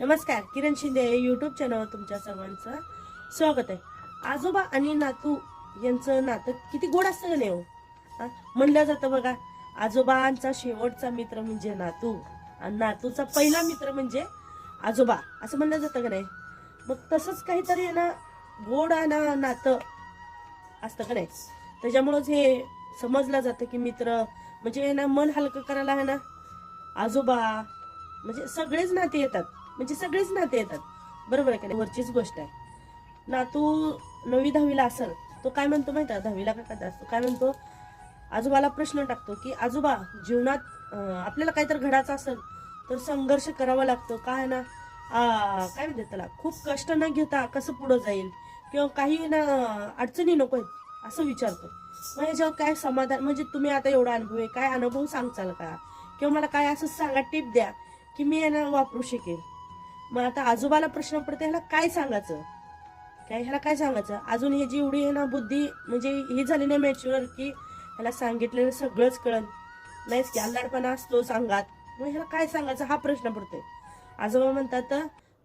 नमस्कार किरण शिंदे यूट्यूब चॅनलवर तुमच्या सर्वांचं स्वागत आहे. आजोबा आणि नातू यांचं नातं किती गोड असतं का नाही हो? म्हणलं जातं बघा आजोबांचा शेवटचा मित्र म्हणजे नातू. आणि नातूचा पहिला मित्र म्हणजे आजोबा. असं म्हणलं जातं का नाही? मग तसंच काहीतरी आहे ना गोड आणि नातं असतं का नाही? त्याच्यामुळंच हे समजलं जातं की मित्र म्हणजे ना मन हलकं करायला आहे ना आजोबा म्हणजे सगळेच नाते येतात. म्हणजे सगळेच नाते येतात. बरोबर आहे का नाही? वरचीच गोष्ट आहे. नातू नववी दहावीला असेल तो काय म्हणतो माहिती आहे? दहावीला का काय असतो? काय म्हणतो? आजोबाला प्रश्न टाकतो की आजोबा जीवनात आपल्याला काहीतरी घडायचं असेल तर संघर्ष करावा लागतो. काय ना? काय म्हणते त्याला? खूप कष्ट न घेता कसं पुढं जाईल? किंवा काही ना अडचणी नको आहेत? असं विचारतो. मग ह्याच्यावर काय समाधान? म्हणजे तुम्ही आता एवढा अनुभव आहे. काय अनुभव सांगचाल का? किंवा मला काय असं सांगा टिप द्या की मी यांना वापरू शकेल. मग आता आजोबाला प्रश्न पडते ह्याला काय सांगायचं? काय ह्याला काय सांगायचं? अजून हे जी एवढी आहे ना बुद्धी म्हणजे ही झाली नाही मॅच्युअर की ह्याला सांगितलेलं सगळंच कळण नाहीच की अल्लाडपणा असतो सांगात. मग ह्याला काय सांगायचं? हा प्रश्न पडतोय. आजोबा म्हणतात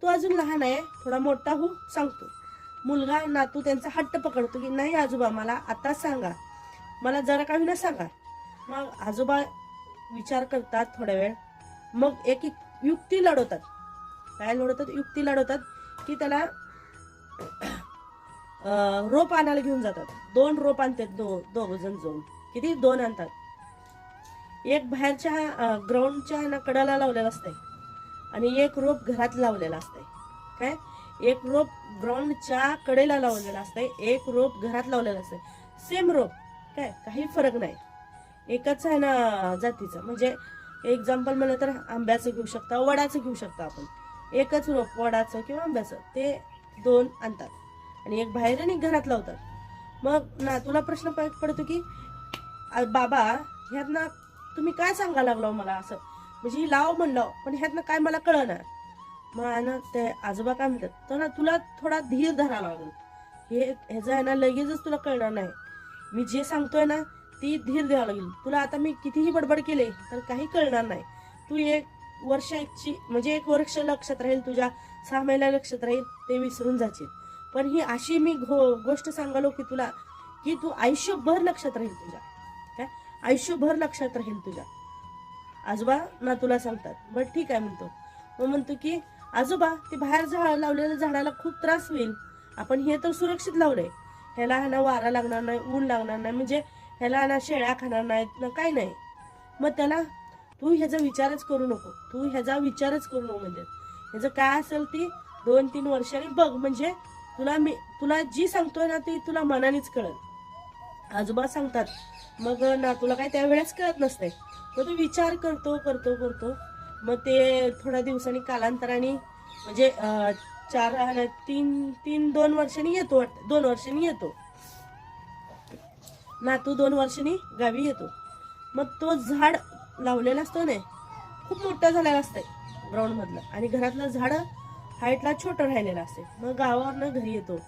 तू अजून लहान आहे थोडा मोठा हो सांगतो. मुलगा नातू त्यांचा हट्ट पकडतो की नाही आजोबा मला आता सांगा. मला जरा का होईना सांगा. मग आजोबा विचार करतात थोड्या वेळ. मग एक एक युक्ती लढवतात. काय लढवतात युक्ती लढवतात की त्याला रोप आणायला घेऊन जातात. दोन रोप आणतात दो दोघ जण जाऊन. किती? दोन आणतात. एक बाहेरच्या ग्राउंडच्या ना कडाला लावलेलं असतंय. आणि एक रोप घरात लावलेला असते काय? एक रोप ग्राउंडच्या कडेला लावलेला असतंय. एक रोप घरात लावलेला असतंय. सेम रोप काय? काही फरक नाही. एकच आहे ना जातीचं. म्हणजे एक्झाम्पल म्हणलं तर आंब्याचं घेऊ शकता वडाचं घेऊ शकता आपण. एकच रोप वडाचं किंवा आंब्याचं ते दोन आणतात. आणि एक बाहेर आणि एक घरात लावतात मग ना तुला प्रश्न पडतो की बाबा ह्यातनं तुम्ही काय सांगा लागलो मला असं? म्हणजे ही लाव म्हणलं पण ह्यातनं काय मला कळणार मग आहे ना ते आजोबा काय म्हणतात तर ना तुला थोडा धीर धरावा लागेल. हे ह्याचं आहे ना लगेचच तुला कळणार नाही. मी जे सांगतोय ना ती धीर द्यावं लागेल. तुला आता मी कितीही बडबड केले तर काही कळणार नाही. तू एक वर्षाची म्हणजे एक वर्ष लक्षात राहील तुझ्या सहा महिला लक्षात राहील ते विसरून जाशील. पण ही अशी मी घो गोष्ट सांगालो की तुला की तू आयुष्यभर लक्षात राहील तुझ्या. काय? आयुष्यभर लक्षात राहील तुझ्या. आजोबा ना तुला सांगतात. बरं ठीक आहे म्हणतो. मग म्हणतो की आजोबा ते बाहेर झाड लावलेल्या झाडाला खूप त्रास होईल. आपण हे तर सुरक्षित लावलंय. ह्याला ह्याला वारा लागणार नाही ऊन लागणार नाही म्हणजे ह्याला ना शेळ्या खाणार नाहीत ना काही नाही. मग त्याला तू ह्याचा विचारच करू नको. तू ह्याचा विचारच करू नको म्हणजे. ह्याचं काय असेल ती दोन तीन वर्षांनी बघ म्हणजे तुला मी तुला जी सांगतोय ना ती तुला मनानेच कळत आजोबा सांगतात मग ना तुला काय त्यावेळेस कळत नसते मग तू विचार करतो करतो करतो. मग ते थोड्या दिवसांनी कालांतराने म्हणजे चार तीन तीन दोन वर्षांनी येतो वाटतं. दोन वर्षांनी येतो. नातू दोन वर्षांनी गावी येतो. मग तो झाड लावलेला असतो ना खूप मोठा झालेला असते ग्राउंड मधलं. आणि घरातलं झाड हाईटला छोटं राहिलेलं असते मग गावावरनं घरी येतो.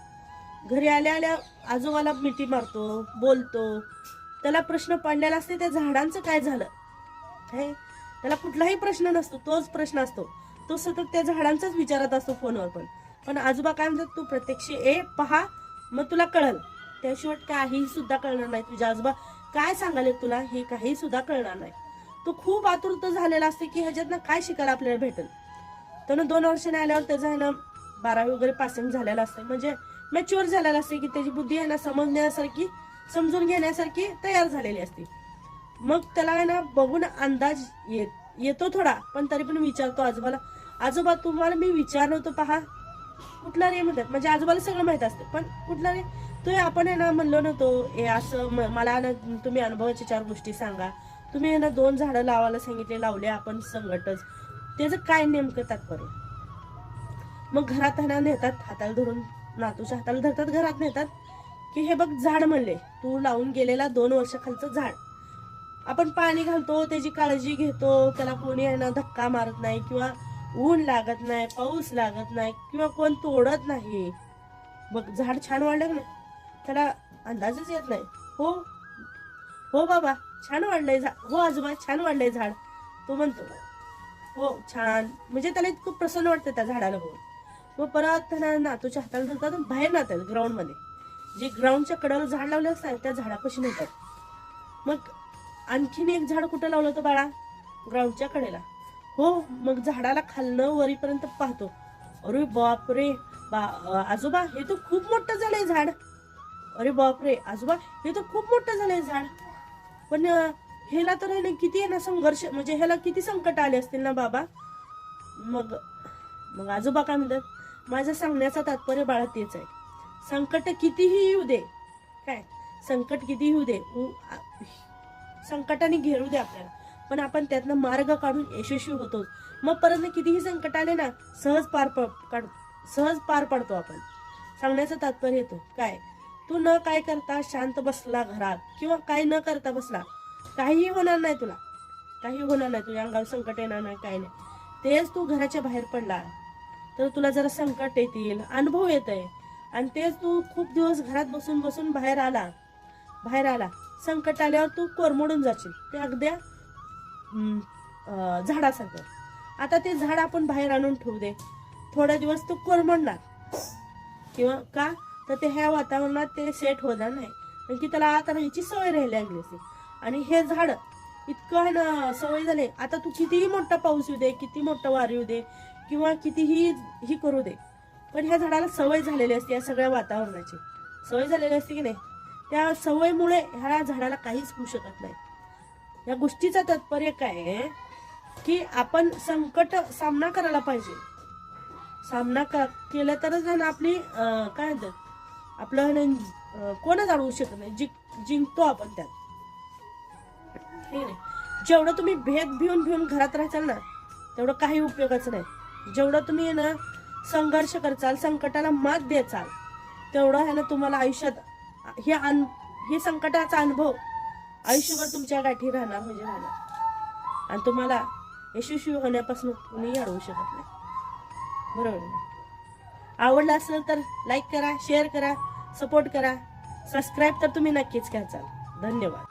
घरी आल्या आल्या आजोबाला मिठी मारतो बोलतो. त्याला प्रश्न पडलेला असते त्या झाडांचं काय झालं? काय त्याला कुठलाही प्रश्न नसतो तोच प्रश्न असतो. तो सतत त्या झाडांचाच विचारत असतो फोनवर पण. पण आजोबा काय म्हणतात तू प्रत्यक्ष ए पहा मग तुला कळल. त्याशिवाय काही सुद्धा कळणार नाही. तुझ्या आजोबा काय सांगाले तुला हे काही सुद्धा कळणार नाही. तो खूप आतुरता झालेला असते की ह्याच्यातनं काय शिकायला आपल्याला भेटेल. त्यानं दोन वर्षाने आल्यावर त्याचं आहे ना बारावी वगैरे पासिंग झालेलं असतं. म्हणजे मॅच्युअर झालेला असते की त्याची बुद्धी आहे ना समजण्यासारखी समजून घेण्यासारखी तयार झालेली असते. मग त्याला आहे ना बघून अंदाज येत येतो थोडा पण तरी पण विचारतो आजोबाला आजोबा तुम्हाला मी विचार नव्हतो पहा कुठला रे म्हणतात. म्हणजे आजोबाला सगळं माहीत असतं पण कुठला रे? तो आपण आहे ना म्हणलो नव्हतो हे असं मला ना तुम्ही अनुभवाच्या चार गोष्टी सांगा. तुम्ही यांना दोन झाडं लावायला सांगितले लावले आपण संगटच त्याचं काय नेमकं तात्पर्य? मग घरात आहे नेतात हाताला धरून नातूच्या हाताला धरतात घरात नेतात की हे बघ झाड म्हणले तू लावून गेलेला दोन वर्षाखालचं झाड. आपण पाणी घालतो त्याची काळजी घेतो त्याला कोणी आहे ना धक्का मारत नाही किंवा ऊन लागत नाही पाऊस लागत नाही किंवा कोण तोडत नाही. बघ झाड छान वाढलं ना त्याला अंदाजच येत नाही. हो हो बाबा छान वाढलंय झाड हो आजोबा छान वाढलंय झाड. तो म्हणतो हो छान. म्हणजे त्याला इतकं प्रसन्न वाटतं त्या झाडाला बघून. मग परत त्यांना नातूच्या हाताला धरतात बाहेर बाहेर नातात ग्राउंडमध्ये जे ग्राउंडच्या कडेला झाड लावलं असतात त्या झाडापाशी नेतात. मग आणखीन एक झाड कुठं लावलं होतं बाळा? ग्राउंडच्या कडेला. हो मग झाडाला खालनं वरीपर्यंत पाहतो. अरे बापरे! बा आजोबा हे तर खूप मोठं झालंय झाड. अरे बापरे! आजोबा हे तर खूप मोठं झालंय झाड. पण ह्याला तर आहे ना किती आहे ना संघर्ष म्हणजे ह्याला किती संकट आले असतील ना बाबा? मग मग आजोबा काय म्हणतात? माझं सांगण्याचा तात्पर्य बाळा तेच आहे. संकट कितीही येऊ दे काय? संकट कितीही येऊ दे उ- संकटाने घेरू दे आपल्याला. पण आपण त्यातनं मार्ग काढून यशस्वी होतो. मग परत कितीही संकट आले ना सहज पार प- काढ सहज पार पडतो आपण. सांगण्याचं तात्पर्य येतो. काय? तू न काय करता शांत बसला घरात किंवा काय न करता बसला काहीही होणार नाही तुला. काही होणार नाही. तुझ्या अंगावर संकट येणार नाही काही नाही. तेच तू घराच्या बाहेर पडला. तर तुला जरा संकट येतील अनुभव येत आहे आणि तेच तू खूप दिवस घरात बसून बसून बाहेर आला. बाहेर आला. संकट आल्यावर तू कोरमडून जाशील. ते अगद्या झाडासारखं. आता ते झाड आपण बाहेर आणून ठेवू दे. थोडा दिवस तू कोरमडणार. किंवा का? तर ते ह्या वातावरणात ते सेट होणार नाही. कारण की त्याला आता राहायची सवय राहिली लागली असते आणि हे झाड इतकं आहे ना सवय झाले. आता तू कितीही मोठा पाऊस येऊ दे किती मोठा वार येऊ दे किंवा कितीही ही करू दे पण ह्या झाडाला सवय झालेली असते या सगळ्या वातावरणाची. सवय झालेली असते की नाही? त्या सवयीमुळे ह्या झाडाला काहीच होऊ शकत नाही. या गोष्टीचं तात्पर्य काय आहे? की आपण संकट सामना करायला पाहिजे. सामना क- केला तरच ना आपली काय म्हणतात? आपलं ना, कोणच अडवू शकत नाही. जिंक जिंकतो आपण त्यात. हे नाही. जेवढं तुम्ही भेद भिवून भिवून घरात राहचाल ना तेवढं काही उपयोगाचं नाही. जेवढं तुम्ही आहे ना संघर्ष करचाल संकटाला मात द्याचाल तेवढं आहे ना तुम्हाला आयुष्यात हे अन हे संकटाचा अनुभव आयुष्यभर तुमच्या गाठी राहणार म्हणजे राहणार. आणि तुम्हाला यशस्वी होण्यापासून कोणीही अडवू शकत नाही. बरोबर आवडलं असेल तर लाईक करा शेअर करा सपोर्ट करा. सबस्क्राईब तर तुम्ही नक्कीच घ्याचाल धन्यवाद.